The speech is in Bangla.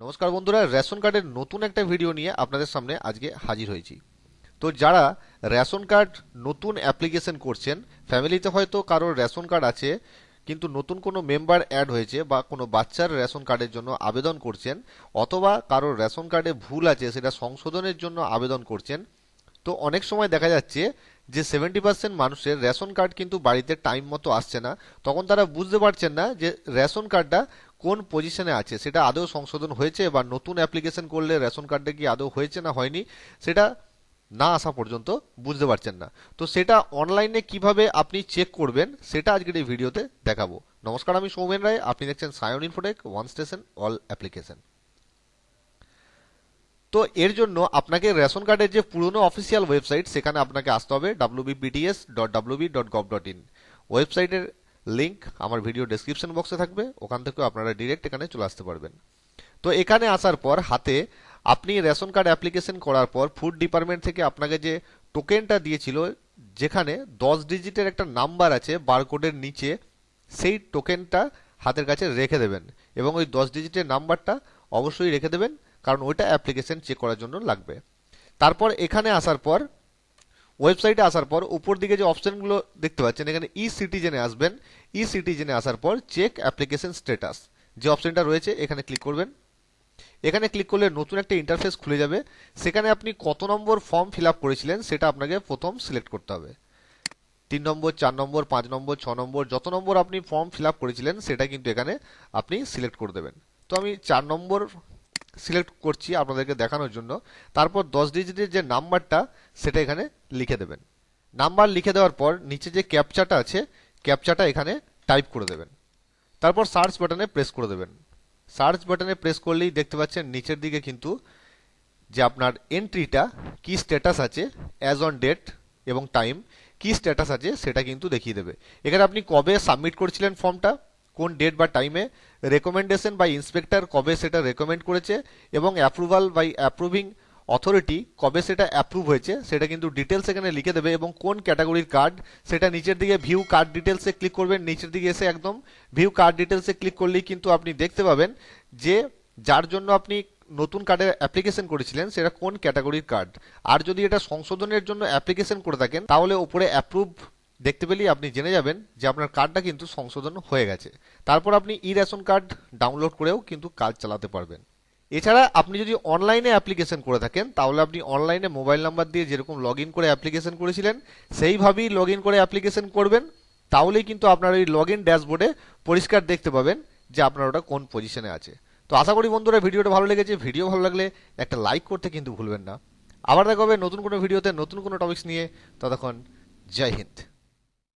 নমস্কার বন্ধুরা, রেশন কার্ডের নতুন একটা ভিডিও নিয়ে আপনাদের সামনে আজকে হাজির হয়েছি। তো যারা রেশন কার্ড নতুন অ্যাপ্লিকেশন করছেন, ফ্যামিলিতে হয়তো কারোর রেশন কার্ড আছে, কিন্তু নতুন কোনো মেম্বার অ্যাড হয়েছে বা কোনো বাচ্চার রেশন কার্ডের জন্য আবেদন করছেন, অথবা কারোর রেশন কার্ডে ভুল আছে, সেটা সংশোধনের জন্য আবেদন করছেন, তো অনেক সময় দেখা যাচ্ছে যে সেভেন্টি পার্সেন্ট মানুষের রেশন কার্ড কিন্তু বাড়িতে টাইম মতো আসছে না। তখন তারা বুঝতে পারছেন না যে রেশন কার্ডটা কোন পজিশনে আছে? সেটা আদৌ সংশোধন হয়েছে বা নতুন অ্যাপ্লিকেশন করলে রেশন কার্ডটা কি আদৌ হয়েছে না হয়নি? সেটা না আসা পর্যন্ত বুঝতে পারছেন না। তো সেটা অনলাইনে কীভাবে আপনি চেক করবেন, সেটা আজকের এই ভিডিওতে দেখাবো। নমস্কার, আমি সৌমেন রায়। আপনি দেখছেন Sayan infotech one station all application তো এর জন্য আপনাকে রেশন কার্ডের যে পুরনো অফিসিয়াল ওয়েবসাইট সেখানে আপনাকে আসতে হবে WBPTS dot WB dot gov dot in ওয়েবসাইটের লিঙ্ক আমার ভিডিও ডেসক্রিপশন বক্সে থাকবে, ওখান থেকেও আপনারা ডিরেক্ট এখানে চলে আসতে পারবেন। তো এখানে আসার পর হাতে আপনি রেশন কার্ড অ্যাপ্লিকেশন করার পর ফুড ডিপার্টমেন্ট থেকে আপনাকে যে টোকেনটা দিয়েছিল, যেখানে দশ ডিজিটের একটা নাম্বার আছে বারকোডের নিচে, সেই টোকেনটা হাতের কাছে রেখে দেবেন। এবং ওই দশ ডিজিটের নাম্বারটা অবশ্যই রেখে দেবেন, কারণ ওইটা অ্যাপ্লিকেশন চেক করার জন্য লাগবে। তারপর এখানে আসার পর ওয়েবসাইটে আসার পর উপর দিকে যে অপশনগুলো দেখতে পাচ্ছেন, এখানে ই সিটিজেনে আসবেন। ই সিটিজেনে আসার পর চেক অ্যাপ্লিকেশন স্ট্যাটাস যে অপশনটা রয়েছে, এখানে ক্লিক করবেন। এখানে ক্লিক করলে নতুন একটা ইন্টারফেস খুলে যাবে। সেখানে আপনি কত নম্বর ফর্ম ফিল করেছিলেন, সেটা আপনাকে প্রথম সিলেক্ট করতে হবে। তিন নম্বর, চার নম্বর, পাঁচ নম্বর, ছ নম্বর, যত নম্বর আপনি ফর্ম ফিল করেছিলেন, সেটা কিন্তু এখানে আপনি সিলেক্ট করে দেবেন। তো আমি চার নম্বর সিলেক্ট করছি আপনাদেরকে দেখানোর জন্য। তারপর দশ ডিজিটের যে নাম্বারটা, সেটা এখানে লিখে দেবেন। নাম্বার লিখে দেওয়ার পর নিচে যে ক্যাপচাটা আছে ক্যাপচাটা এখানে টাইপ করে দেবেন। তারপর সার্চ বাটনে প্রেস করে দেবেন। সার্চ বাটনে প্রেস করলেই দেখতে পাচ্ছেন নিচের দিকে কিন্তু যে আপনার এন্ট্রিটা কি স্ট্যাটাস আছে অ্যাজ অন ডেট এবং টাইম কি স্ট্যাটাস আছে, সেটা কিন্তু দেখিয়ে দেবে। এখানে আপনি কবে সাবমিট করেছিলেন ফর্মটা কোন ডেট বা টাইমে রেকমেন্ডেশন বাই ইন্সপেক্টর কবে সেটা রেকমেন্ড করেছে এবং অ্যাপ্রুভাল বাই অ্যাপ্রুভিং অথরিটি কবে সেটা অ্যাপ্রুভ হয়েছে, সেটা কিন্তু ডিটেলস এখানে লিখে দেবে এবং কোন ক্যাটাগরির কার্ড সেটা নিচের দিকে ভিউ কার্ড ডিটেলসে ক্লিক করবেন, নিচের দিকে এসে একদম ভিউ কার্ড ডিটেলসে ক্লিক করলেই কিন্তু আপনি দেখতে পাবেন যে যার জন্য আপনি নতুন কার্ডের অ্যাপ্লিকেশন করেছিলেন, সেটা কোন ক্যাটাগরির কার্ড আর যদি এটা সংশোধনের জন্য অ্যাপ্লিকেশন করে থাকেন, তাহলে উপরে অ্যাপ্রুভ দেখতে পেলেই আপনি জেনে যাবেন যে আপনার কার্ডটা কিন্তু সংশোধন হয়ে গেছে। তারপর আপনি ই রেশন কার্ড ডাউনলোড করেও কিন্তু কাজ চালাতে পারবেন। এছাড়া আপনি যদি অনলাইনে অ্যাপ্লিকেশন করে থাকেন, তাহলে আপনি অনলাইনে মোবাইল নাম্বার দিয়ে যেরকম লগ করে অ্যাপ্লিকেশন করেছিলেন, সেইভাবেই লগ করে অ্যাপ্লিকেশন করবেন। তাহলেই কিন্তু আপনার ওই লগ ইন ড্যাশবোর্ডে পরিষ্কার দেখতে পাবেন যে আপনার ওটা কোন পজিশনে আছে। তো আশা করি বন্ধুরা ভিডিওটা ভালো লেগেছে। ভিডিও ভালো লাগলে একটা লাইক করতে কিন্তু ভুলবেন না। আবার দেখা হবে নতুন কোনো ভিডিওতে নতুন কোনো টপিকস নিয়ে। ততক্ষণ জয় হিন্দ।